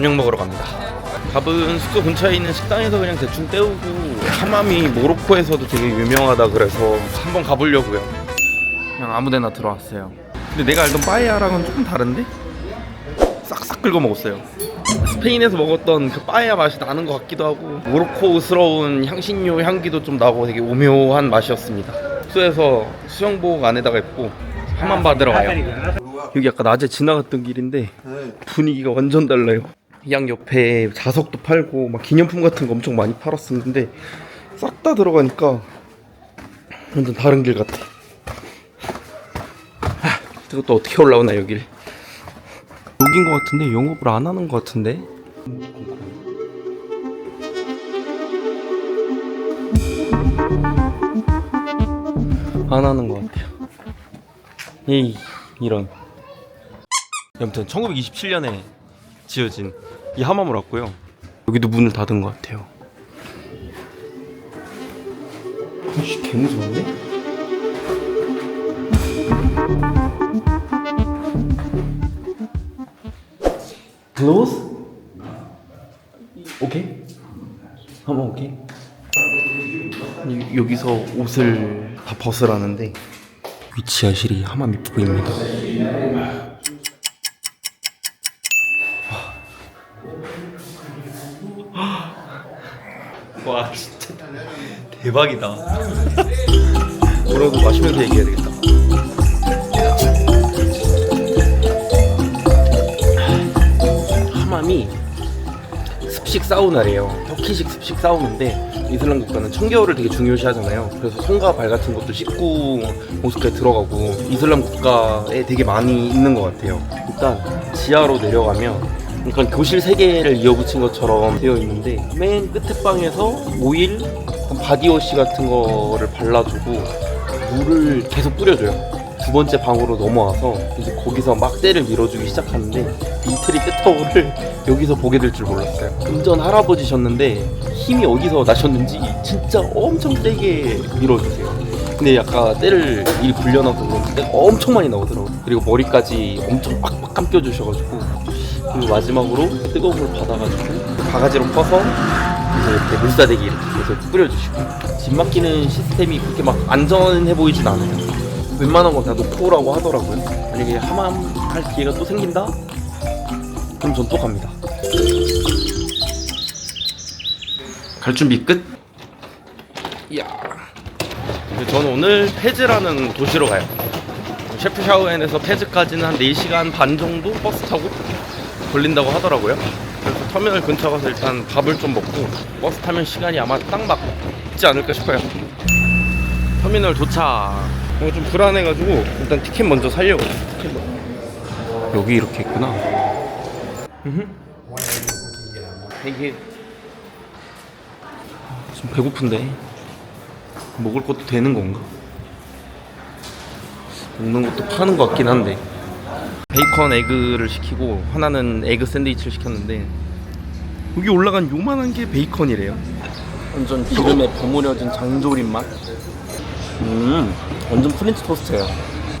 저녁 먹으러 갑니다. 밥은 숙소 근처에 있는 식당에서 그냥 대충 때우고 하맘이 모로코에서도 되게 유명하다 그래서 한번 가보려고요. 그냥 아무데나 들어왔어요. 근데 내가 알던 빠에야랑은 조금 다른데? 싹싹 긁어 먹었어요. 스페인에서 먹었던 그 빠에야 맛이 나는 것 같기도 하고 모로코스러운 향신료 향기도 좀 나고 되게 오묘한 맛이었습니다. 숙소에서 수영복 안에다가 입고 하만 받으러 가요. 여기 아까 낮에 지나갔던 길인데 분위기가 완전 달라요. 양 옆에 자석도 팔고 막 기념품 같은 거 엄청 많이 팔았었는데 싹 다 들어가니까 완전 다른 길 같아. 하, 이것도 어떻게 올라오나 여길. 여긴 것 같은데 영업을 안 하는 것 같은데. 안 하는 것 같아요. 에이 이런. 아무튼 1927년에 지어진 이 하마물 왔고요. 여기도 문을 닫은 것 같아요. 아씨 개 무서운데? Close? 오케이? 한번 오케이? 이- 여기서 옷을 다 벗으라는데 위치하실이 하맘 입구입니다. 와 진짜 대박이다. 뭐라도 마시면서 얘기해야 되겠다. 하맘이 습식 사우나래요. 터키식 습식 사우나인데 이슬람 국가는 청겨울을 되게 중요시하잖아요. 그래서 손과 발 같은 것도 씻고 모스크에 들어가고 이슬람 국가에 되게 많이 있는 것 같아요. 일단 지하로 내려가면 그러니까 교실 세 개를 이어붙인 것처럼 되어 있는데 맨 끝에 방에서 오일, 바디워시 같은 거를 발라주고 물을 계속 뿌려줘요. 두 번째 방으로 넘어와서 이제 거기서 막대를 밀어주기 시작하는데 이태리 끝터울을 여기서 보게 될 줄 몰랐어요. 운전 할아버지셨는데 힘이 어디서 나셨는지 진짜 엄청 세게 밀어주세요. 근데 약간 때를 일 굴려놔서 때가 엄청 많이 나오더라고요. 그리고 머리까지 엄청 빡빡 감겨주셔가지고 그리고 마지막으로 뜨거운 물 받아가지고 바가지로 퍼서 이제 이렇게 물사대기 이렇게 계속 뿌려주시고 집 막히는 시스템이 그렇게 막 안전해 보이진 않아요. 웬만한 건 다 놓고라고 하더라고요. 만약에 하맘 할 기회가 또 생긴다? 그럼 전 또 갑니다. 갈 준비 끝? 이야. 저는 오늘 페즈라는 도시로 가요. 셰프샤우엔에서 페즈까지는 한 4시간 반 정도 버스 타고 걸린다고 하더라고요. 그래서 터미널 근처 가서 일단 밥을 좀 먹고 버스 타면 시간이 아마 딱 맞지 않을까 싶어요. 터미널 도착. 어, 좀 불안해가지고 일단 티켓 먼저 살려고. 티켓 먼저. 여기 이렇게 있구나. 아, 지금 배고픈데 먹을 것도 되는 건가? 먹는 것도 파는 것 같긴 한데 베이컨 에그를 시키고 하나는 에그 샌드위치를 시켰는데 여기 올라간 요만한 게 베이컨이래요. 완전 기름에 버무려진 장조림 맛. 음, 완전 프렌치 토스트예요.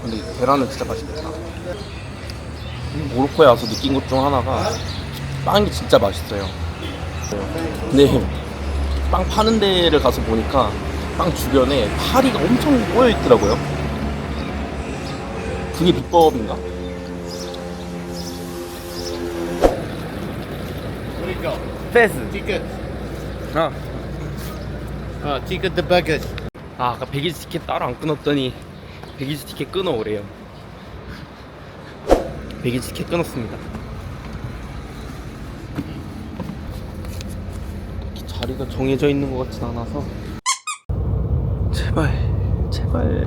근데 계란은 진짜 맛있겠다. 모로코에 와서 느낀 것 중 하나가 빵이 진짜 맛있어요. 근데 빵 파는 데를 가서 보니까 빵 주변에 파리가 엄청 꼬여 있더라고요. 그게 비법인가? 페스. Ticket. 아, Oh, ticket the burgers. 아 아까 베기즈 티켓 따로 안 끊었더니 베기즈 티켓 끊어오래요. 베기즈 티켓 끊었습니다. 자리가 정해져 있는 것 같진 않아서 제발 제발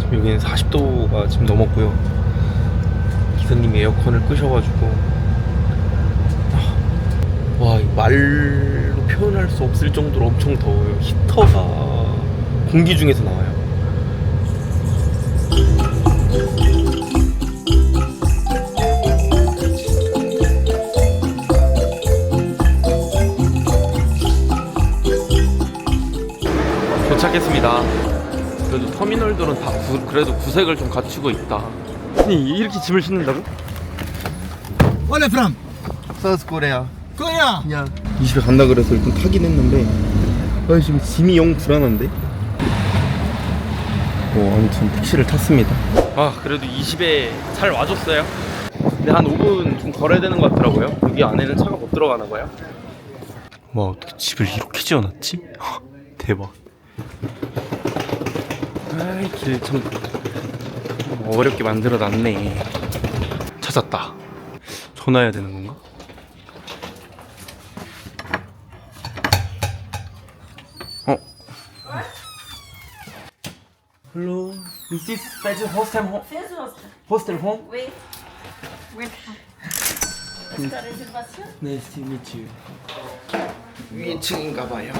지금 여기는 40도가 지금 넘었고요. 기사님이 에어컨을 끄셔가지고 와, 말로 표현할 수 없을 정도로 엄청 더워요. 히터가 공기 중에서 나와요. 도착했습니다. 그래도 터미널들은 다 구- 그래도 구색을 좀 갖추고 있다. 아니 이렇게 짐을 싣는다고? Where from? 사우스 코리아. Korea. 야. 이 집에 간다 그래서 일단 타긴 했는데 아 지금 짐이 영 불안한데. 뭐 아무튼 택시를 탔습니다. 아 그래도 이 집에 잘 와줬어요. 근데 한 5분 좀 걸어야 되는 것 같더라고요. 여기 안에는 차가 못 들어가나 봐요. 와 어떻게 집을 이렇게 지어놨지? 대박. 아이 길 참 어렵게 만들어놨네. 찾았다. 전화해야 되는 건가? Is this special hostel home? Hostel home? Wait. Wait. Esta reservación? Nice to meet you. 위층인가 봐요.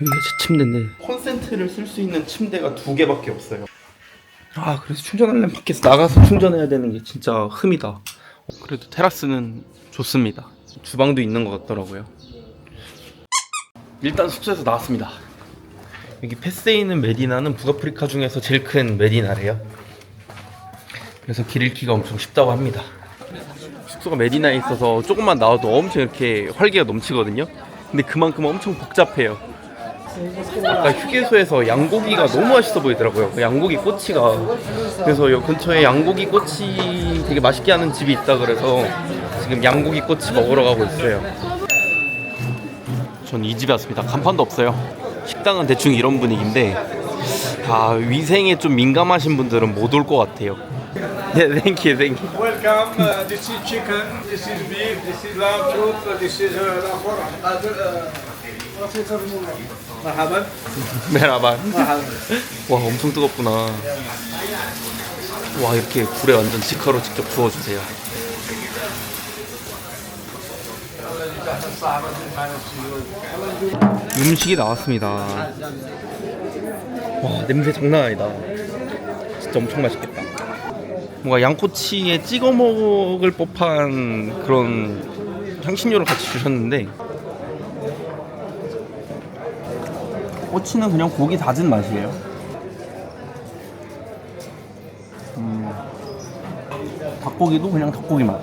여기가 제 침대인데 콘센트를 쓸 수 있는 침대가 두 개밖에 없어요. 아 그래서 충전하려면 밖에서 나가서 충전해야 되는 게 진짜 흠이다. 어, 그래도 테라스는 좋습니다. 주방도 있는 것 같더라고요. 일단 숙소에서 나왔습니다. 여기 패스에 있는 메디나는 북아프리카 중에서 제일 큰 메디나래요. 그래서 길 잃기가 엄청 쉽다고 합니다. 숙소가 메디나에 있어서 조금만 나와도 엄청 이렇게 활기가 넘치거든요. 근데 그만큼 엄청 복잡해요. 아까 휴게소에서 양고기가 너무 맛있어 보이더라고요. 그 양고기 꼬치가. 그래서 여 근처에 양고기 꼬치 되게 맛있게 하는 집이 있다 그래서 지금 양고기 꼬치 먹으러 가고 있어요. 전 이 집에 왔습니다. 간판도 없어요. 식당은 대충 이런 분위기인데 아 위생에 좀 민감하신 분들은 못 올 것 같아요. 네, thank you, thank you. Welcome. Uh, this is chicken. This is beef. This is lamb chop. This is uh, other. 마하반? 메라반. 와 엄청 뜨겁구나. 와 이렇게 불에 완전 직화로 직접 구워주세요. 음식이 나왔습니다. 와 냄새 장난 아니다. 진짜 엄청 맛있겠다. 뭔가 양꼬치에 찍어 먹을 법한 그런 향신료를 같이 주셨는데 꼬치는 그냥 고기 다진 맛이에요. 음, 닭고기도 그냥 닭고기 맛.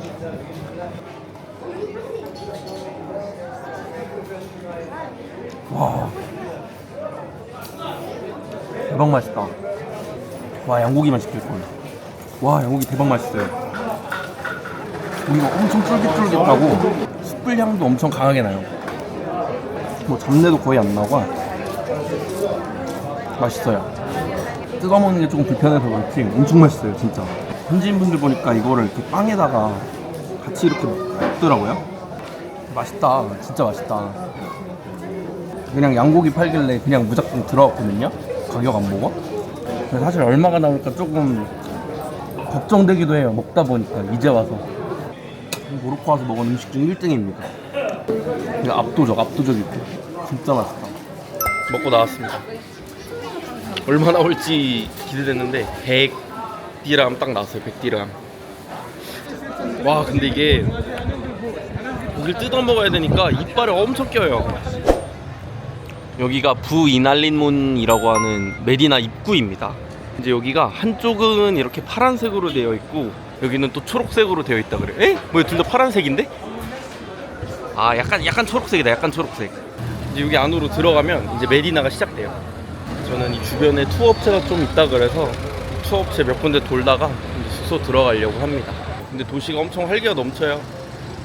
대박 맛있다. 와, 양고기만 시킬 걸. 와, 양고기 대박 맛있어요. 고기가 엄청 쫄깃쫄깃하고 숯불 향도 엄청 강하게 나요. 뭐 잡내도 거의 안 나고 맛있어요. 뜯어 먹는 게 조금 불편해서 그렇지 엄청 맛있어요 진짜. 현지인 분들 보니까 이거를 이렇게 빵에다가 같이 이렇게 먹더라고요. 맛있다, 진짜 맛있다. 그냥 양고기 팔길래 그냥 무작정 들어왔거든요. 가격 안 보고. 근데 사실 얼마가 나올까 조금 걱정되기도 해요. 먹다 보니까 이제 와서 모로코 와서 먹은 음식 중 1등입니다. 그냥 압도적, 압도적이고 진짜 맛있다. 먹고 나왔습니다. 얼마 나 올지 기대됐는데 100디람 딱 나왔어요. 100디람. 와 근데 이게 고기를 뜯어 먹어야 되니까 이빨에 엄청 껴요. 여기가 부이날린문이라고 하는 메디나 입구입니다. 이제 여기가 한쪽은 이렇게 파란색으로 되어 있고 여기는 또 초록색으로 되어 있다 그래. 에? 뭐야 둘다 파란색인데? 아 약간 약간 초록색이다. 약간 초록색. 이제 여기 안으로 들어가면 이제 메디나가 시작돼요. 저는 이 주변에 투어업체가 좀 있다 그래서 투어업체 몇 군데 돌다가 이제 숙소 들어가려고 합니다. 근데 도시가 엄청 활기가 넘쳐요.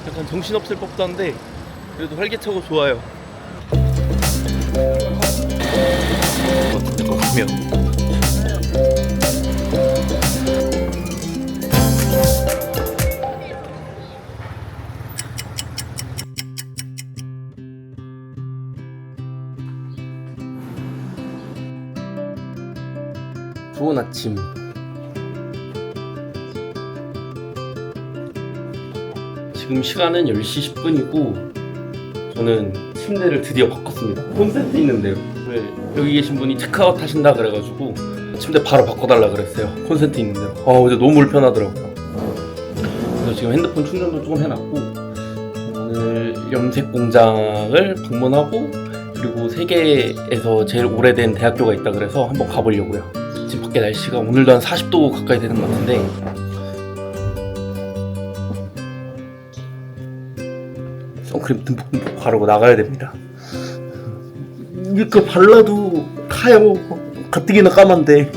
약간 정신없을 법도 한데 그래도 활기차고 좋아요. 어떻게 가면 좋은 아침. 지금 시간은 10시 10분이고 저는 침대를 드디어 바꿨습니다. 콘센트 있는데요. 왜 여기 계신 분이 체크아웃 하신다 그래가지고 침대 바로 바꿔달라 그랬어요. 콘센트 있는데요. 아 어제 너무 불편하더라고요. 그래서 지금 핸드폰 충전도 조금 해놨고 오늘 염색 공장을 방문하고 그리고 세계에서 제일 오래된 대학교가 있다 그래서 한번 가보려고요. 지금 밖에 날씨가 오늘도 한 40도 가까이 되는 것 같은데 선크림 듬뿍듬뿍 바르고 나가야 됩니다. 이렇게 발라도 타요. 가뜩이나 까만데.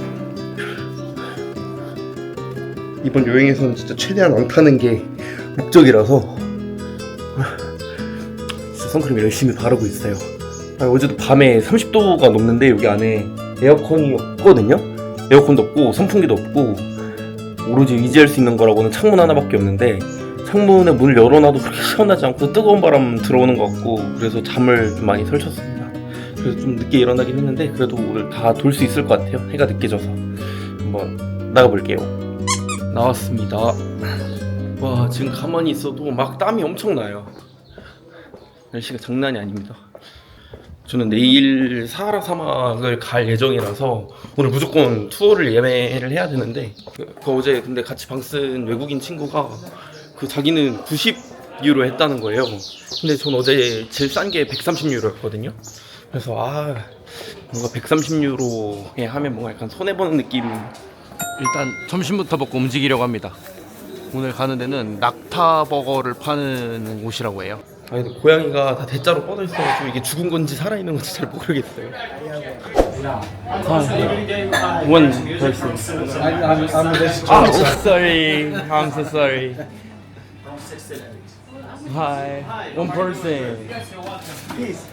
이번 여행에서는 진짜 최대한 안 타는 게 목적이라서 선크림 열심히 바르고 있어요. 아, 어제도 밤에 30도가 넘는데 여기 안에 에어컨이 없거든요. 에어컨도 없고 선풍기도 없고 오로지 의지할 수 있는 거라고는 창문 하나밖에 없는데 창문에 문을 열어놔도 그렇게 시원하지 않고 뜨거운 바람 들어오는 것 같고 그래서 잠을 좀 많이 설쳤습니다. 그래서 좀 늦게 일어나긴 했는데 그래도 오늘 다 돌 수 있을 것 같아요. 해가 늦게 져서 한번 나가볼게요. 나왔습니다. 와 지금 가만히 있어도 막 땀이 엄청 나요. 날씨가 장난이 아닙니다. 저는 내일 사하라 사막을 갈 예정이라서 오늘 무조건 투어를 예매를 해야 되는데 그, 그 어제 근데 같이 방 쓴 외국인 친구가 그 자기는 90 유로 했다는 거예요. 근데 전 어제 제일 싼 게 130 유로였거든요. 그래서 아 뭔가 130 유로에 하면 뭔가 약간 손해 보는 느낌. 일단 점심부터 먹고 움직이려고 합니다. 오늘 가는 데는 낙타 버거를 파는 곳이라고 해요. 아니 근데 고양이가 다 대자로 뻗어 있어가지고 이게 죽은 건지 살아 있는 건지 잘 모르겠어요. 아, one person. I'm, I'm, I'm this Oh, sorry. I'm so sorry. Hi. One person.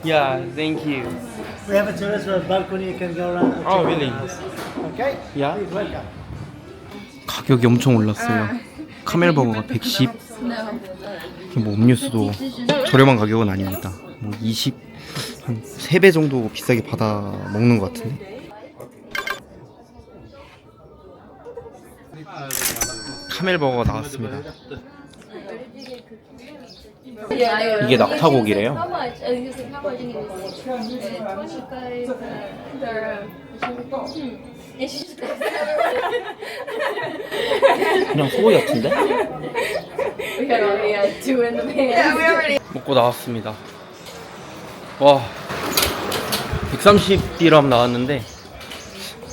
Yeah, thank you. We have a terrace or a balcony you can go around. Oh, really? Okay? Yeah. 가격이 엄청 올랐어요. 카멜 버거가 110. 이게 뭐 음료수도 저렴한 가격은 아닙니다. 뭐 20, 한 3배 정도 비싸게 받아 먹는 것 같은데. 카멜 버거가 나왔습니다. 이게 낙타고기래요. How much? Uh, you say how much in English? Uh, 25 uh, Hmm. It's just 그냥 소고기 같은데? 먹고 나왔습니다. 와, 130디람 나왔는데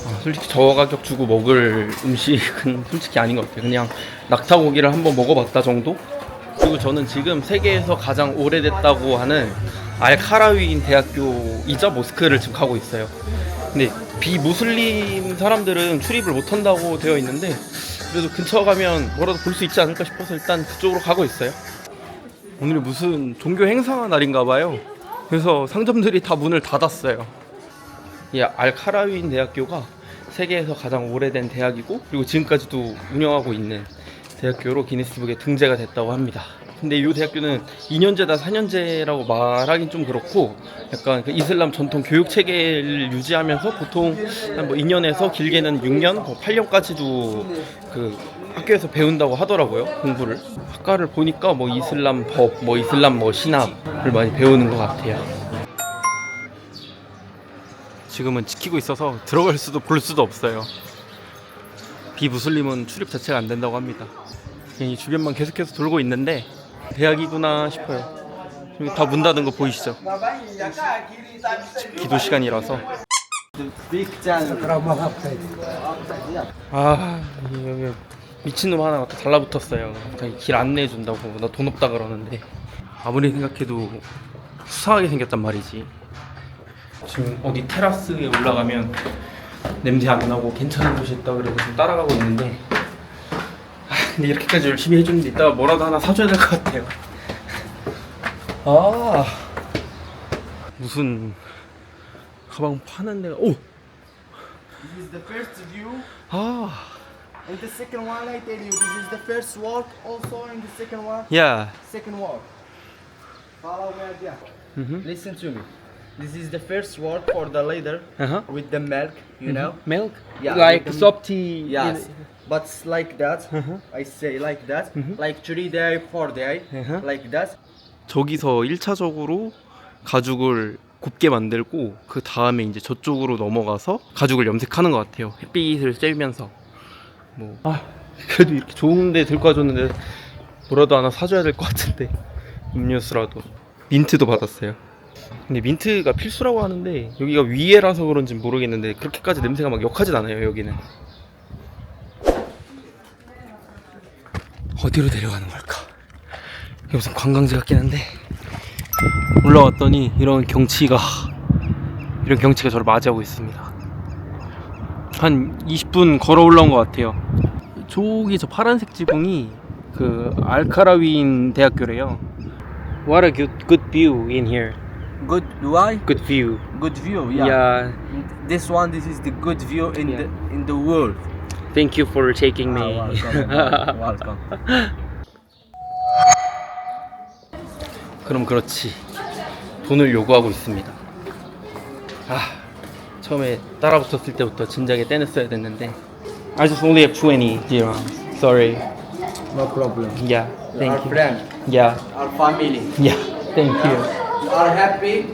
아, 솔직히 저 가격 주고 먹을 음식은 솔직히 아닌 것 같아요. 그냥 낙타고기를 한번 먹어봤다 정도? 그리고 저는 지금 세계에서 가장 오래됐다고 하는 알카라위인 대학교이자 모스크를 지금 가고 있어요. 근데 비무슬림 사람들은 출입을 못 한다고 되어 있는데 그래도 근처 가면 뭐라도 볼 수 있지 않을까 싶어서 일단 그쪽으로 가고 있어요. 오늘이 무슨 종교 행사 날인가 봐요. 그래서 상점들이 다 문을 닫았어요. 이 알카라윈 대학교가 세계에서 가장 오래된 대학이고 그리고 지금까지도 운영하고 있는 대학교로 기네스북에 등재가 됐다고 합니다. 근데 이 대학교는 2년제다 4년제라고 말하긴 좀 그렇고 약간 그 이슬람 전통 교육 체계를 유지하면서 보통 한 뭐 2년에서 길게는 6년, 뭐 8년까지도 그 학교에서 배운다고 하더라고요 공부를 학과를 보니까 뭐 이슬람 법, 뭐 이슬람 뭐 신학을 많이 배우는 것 같아요. 지금은 지키고 있어서 들어갈 수도 볼 수도 없어요. 비무슬림은 출입 자체가 안 된다고 합니다. 그냥 이 주변만 계속해서 돌고 있는데 대학이구나 싶어요. 다 문 닫은 거 보이시죠? 기도 시간이라서. 아 여기 미친놈 하나가 또 달라붙었어요. 길 안내해 준다고 나 돈 없다 그러는데 아무리 생각해도 수상하게 생겼단 말이지. 지금 어디 테라스에 올라가면 냄새 안 나고 괜찮은 곳이 있다 그래서 지금 따라가고 있는데 아, 근데 이렇게까지 열심히 해주는데 이따가 뭐라도 하나 사줘야 될 것 같아요. 아 무슨 가방 파는 데가 오 This is the first view. 아, And the second one, I tell you, this is the first walk also in the second one. 야, Second walk. Follow me again. Mhm. Listen to me. This is the first walk for the leader uh-huh. with the milk, you know? milk, Yeah, like soft tea. Yes. But like that. Uh-huh. I say like that. Like three day, four day. Uh-huh. Like that. 저기서 1차적으로 가죽을 곱게 만들고 그 다음에 이제 저쪽으로 넘어가서 가죽을 염색하는 것 같아요. 햇빛을 쬐면서 뭐 아, 그래도 이렇게 좋은데 들고 와줬는데 뭐라도 하나 사줘야 될 것 같은데 음료수라도 민트도 받았어요. 근데 민트가 필수라고 하는데 여기가 위에라서 그런지 모르겠는데 그렇게까지 냄새가 막 역하진 않아요 여기는. 어디로 내려가는 걸까? 여기 무슨 관광지 같긴 한데 올라왔더니 이런 경치가 이런 경치가 저를 맞이하고 있습니다. 한 20분 걸어 올라온 것 같아요. 저기 저 파란색 지붕이 그 알카라윈 대학교래요. What a good good view in here. Good. Why? Good view. Good view. Yeah. This one, this is the good view in Yeah. the in the world. Thank you for taking me. Ah, welcome. welcome. 그럼 그렇지. 돈을 요구하고 있습니다. 아, 처음에 따라붙었을 때부터 진작에 떼냈어야 됐는데. I just only have 20 dirhams. Sorry. No problem. Yeah. Thank you. friend, Yeah. our family. Yeah. Thank you. You are happy.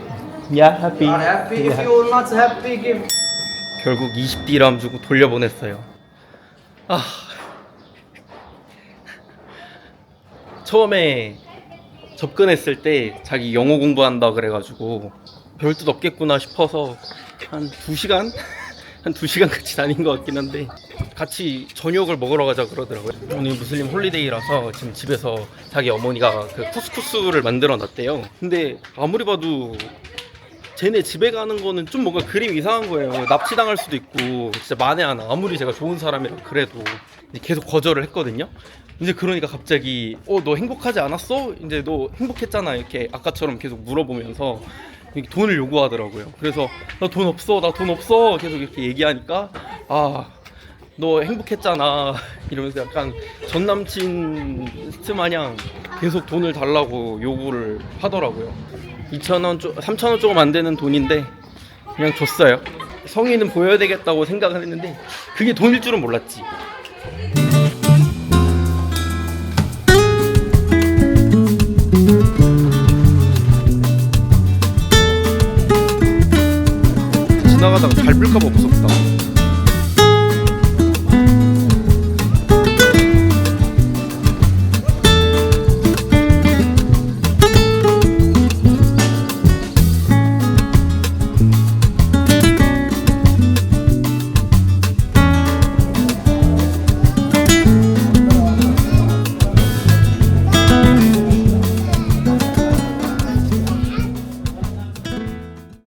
Yeah, happy. You are happy. If Yeah. you are not happy, give. 결국 20디람 주고 돌려보냈어요. 아. 처음에 접근했을 때 자기 영어 공부한다 그래가지고 별 뜻 없겠구나 싶어서 한 2시간? 한 2시간 같이 다닌 것 같긴 한데 같이 저녁을 먹으러 가자 그러더라고요. 오늘 무슬림 홀리데이라서 지금 집에서 자기 어머니가 그 쿠스쿠스를 만들어 놨대요. 근데 아무리 봐도 쟤네 집에 가는 거는 좀 뭔가 그림 이상한 거예요. 납치당할 수도 있고 진짜 만에 하나 아무리 제가 좋은 사람이라 그래도 계속 거절을 했거든요. 이제 그러니까 갑자기 어 너 행복하지 않았어? 이제 너 행복했잖아 이렇게 아까처럼 계속 물어보면서 돈을 요구하더라고요. 그래서 나 돈 없어, 나 돈 없어 계속 이렇게 얘기하니까 아. 너 행복했잖아 이러면서 약간 전 남친 스트 마냥 계속 돈을 달라고 요구를 하더라고요 2,000원, 3,000원 조금 안 되는 돈인데 그냥 줬어요. 성의는 보여야 되겠다고 생각을 했는데 그게 돈일 줄은 몰랐지. 이럴까봐 무섭